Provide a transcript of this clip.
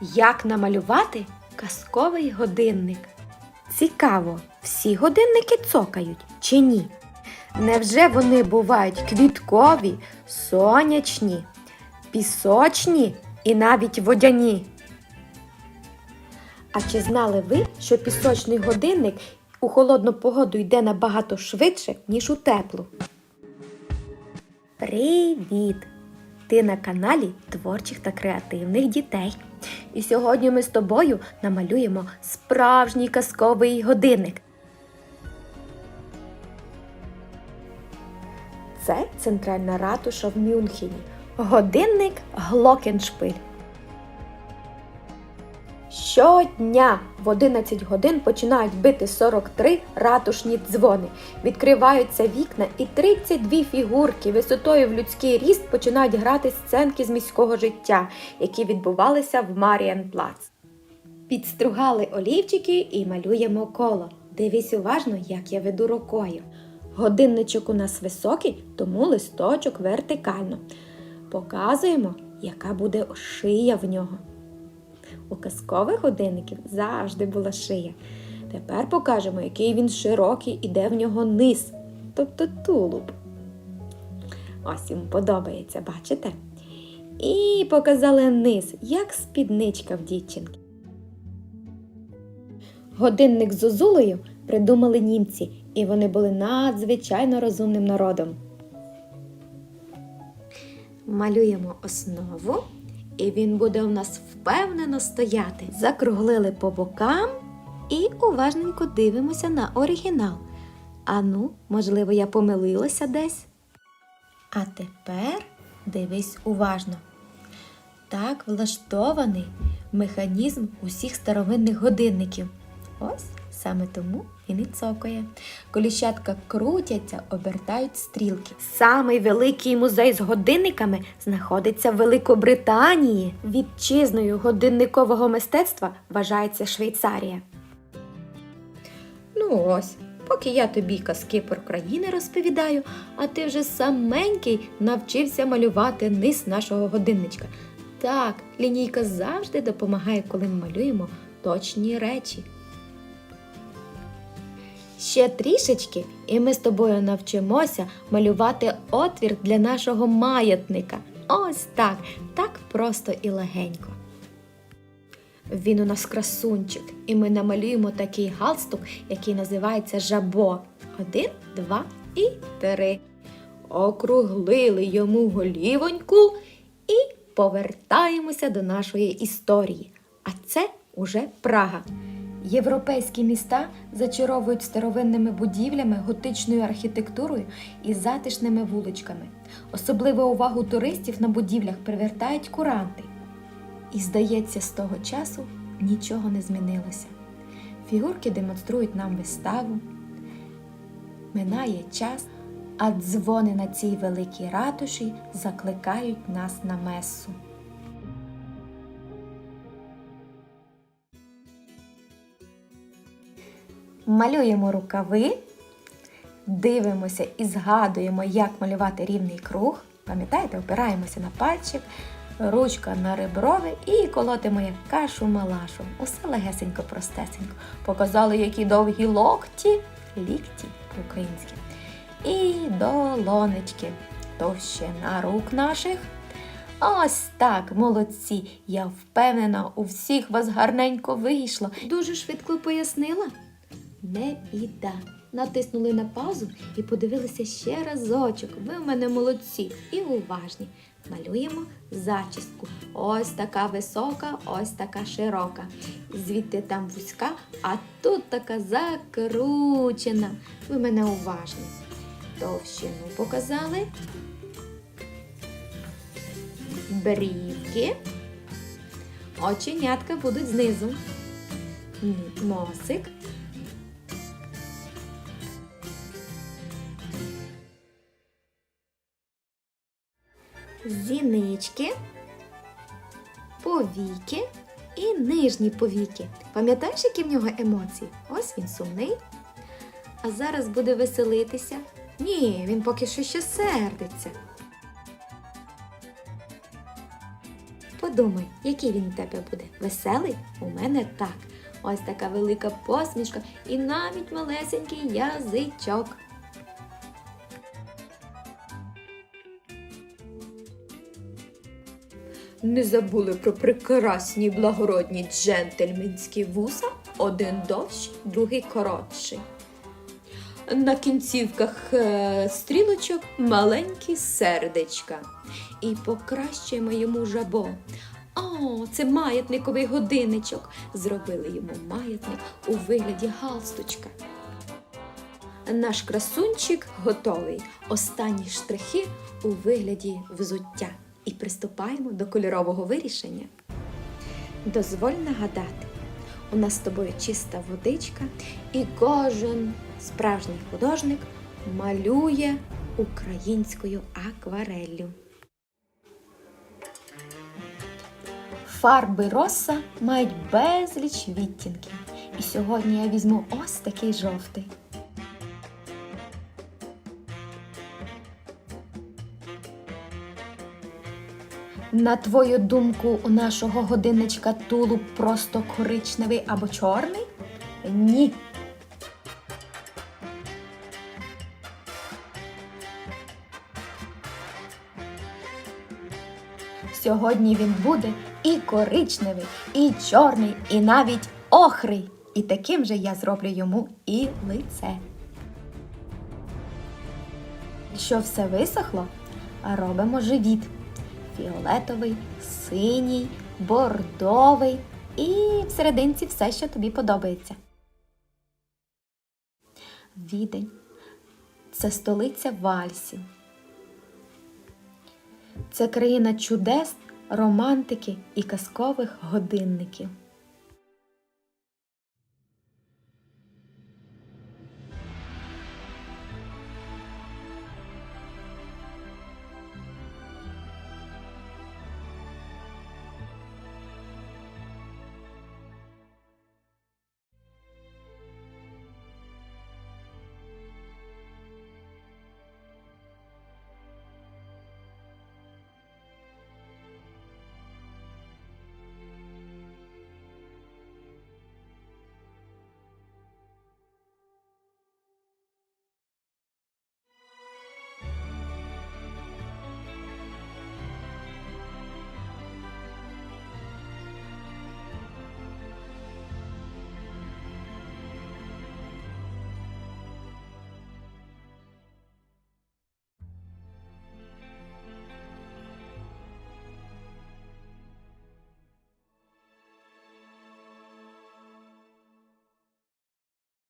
Як намалювати казковий годинник? Цікаво, всі годинники цокають чи ні? Невже вони бувають квіткові, сонячні, пісочні і навіть водяні? А чи знали ви, що пісочний годинник у холодну погоду йде набагато швидше, ніж у теплу? Привіт! Ти на каналі творчих та креативних дітей. І сьогодні ми з тобою намалюємо справжній казковий годинник. Це центральна ратуша в Мюнхені. Годинник Глокеншпиль. Щодня в 11 годин починають бити 43 ратушні дзвони. Відкриваються вікна і 32 фігурки висотою в людський ріст починають грати сценки з міського життя, які відбувалися в Маріанплац. Підстругали олівчики і малюємо коло. Дивись уважно, як я веду рукою. Годинничок у нас високий, тому листочок вертикально. Показуємо, яка буде шия в нього. У казкових годинників завжди була шия. Тепер покажемо, який він широкий і де в нього низ, тобто тулуб. Ось йому подобається, бачите? І показали низ, як спідничка в дівчинки. Годинник з зозулею придумали німці, і вони були надзвичайно розумним народом. Малюємо основу, і він буде у нас впевнено стояти. Закруглили по бокам і уважненько дивимося на оригінал. А ну, можливо, я помилилася десь. А тепер дивись уважно. Так влаштований механізм усіх старовинних годинників. Ось саме тому він і цокає. Коліщатка крутяться, обертають стрілки. Самий великий музей з годинниками знаходиться в Великобританії. Вітчизною годинникового мистецтва вважається Швейцарія. Ну ось, поки я тобі казки про країни розповідаю, а ти вже саменький навчився малювати низ нашого годинничка. Так, лінійка завжди допомагає, коли ми малюємо точні речі. Ще трішечки, і ми з тобою навчимося малювати отвір для нашого маятника. Ось так, так просто і легенько. Він у нас красунчик, і ми намалюємо такий галстук, який називається жабо. Один, два і три. Округлили йому голівоньку і повертаємося до нашої історії. А це уже Прага. Європейські міста зачаровують старовинними будівлями, готичною архітектурою і затишними вуличками. Особливу увагу туристів на будівлях привертають куранти. І, здається, з того часу нічого не змінилося. Фігурки демонструють нам виставу. Минає час, а дзвони на цій великій ратуші закликають нас на месу. Малюємо рукави, дивимося і згадуємо, як малювати рівний круг. Пам'ятаєте, опираємося на пальчик, ручка на реброве і колотимо як кашу малашу. Усе легесенько, простесенько. Показали, які довгі локті, лікті українські. І долонечки. Товщина рук наших. Ось так, молодці. Я впевнена, у всіх вас гарненько вийшло. Дуже швидко пояснила. Не біда. Натиснули на паузу і подивилися ще разочок. Ви в мене молодці і уважні. Малюємо зачіску. Ось така висока, ось така широка. Звідти там вузька, а тут така закручена. Ви мене уважні. Товщину показали. Брівки. Оченятка будуть знизу. Носик. Зінички, повіки і нижні повіки. Пам'ятаєш, які в нього емоції? Ось він сумний. А зараз буде веселитися. Ні, він поки що ще сердиться. Подумай, який він у тебе буде? Веселий? У мене так. Ось така велика посмішка і навіть малесенький язичок. Не забули про прекрасні благородні джентльменські вуса, один довший, другий коротший. На кінцівках е, стрілочок маленькі сердечка. І покращуємо йому жабо. О, це маятниковий годинничок. Зробили йому маятник у вигляді галстучка. Наш красунчик готовий. Останні штрихи у вигляді взуття. І приступаємо до кольорового вирішення. Дозволь нагадати, у нас з тобою чиста водичка, і кожен справжній художник малює українською аквареллю. Фарби роса мають безліч відтінків. І сьогодні я візьму ось такий жовтий. На твою думку, у нашого годинничка тулуб просто коричневий або чорний? Ні. Сьогодні він буде і коричневий, і чорний, і навіть охрий. І таким же я зроблю йому і лице. Що все висохло, робимо живіт. Фіолетовий, синій, бордовий і всерединці все, що тобі подобається. Відень це столиця вальсів. Це країна чудес, романтики і казкових годинників.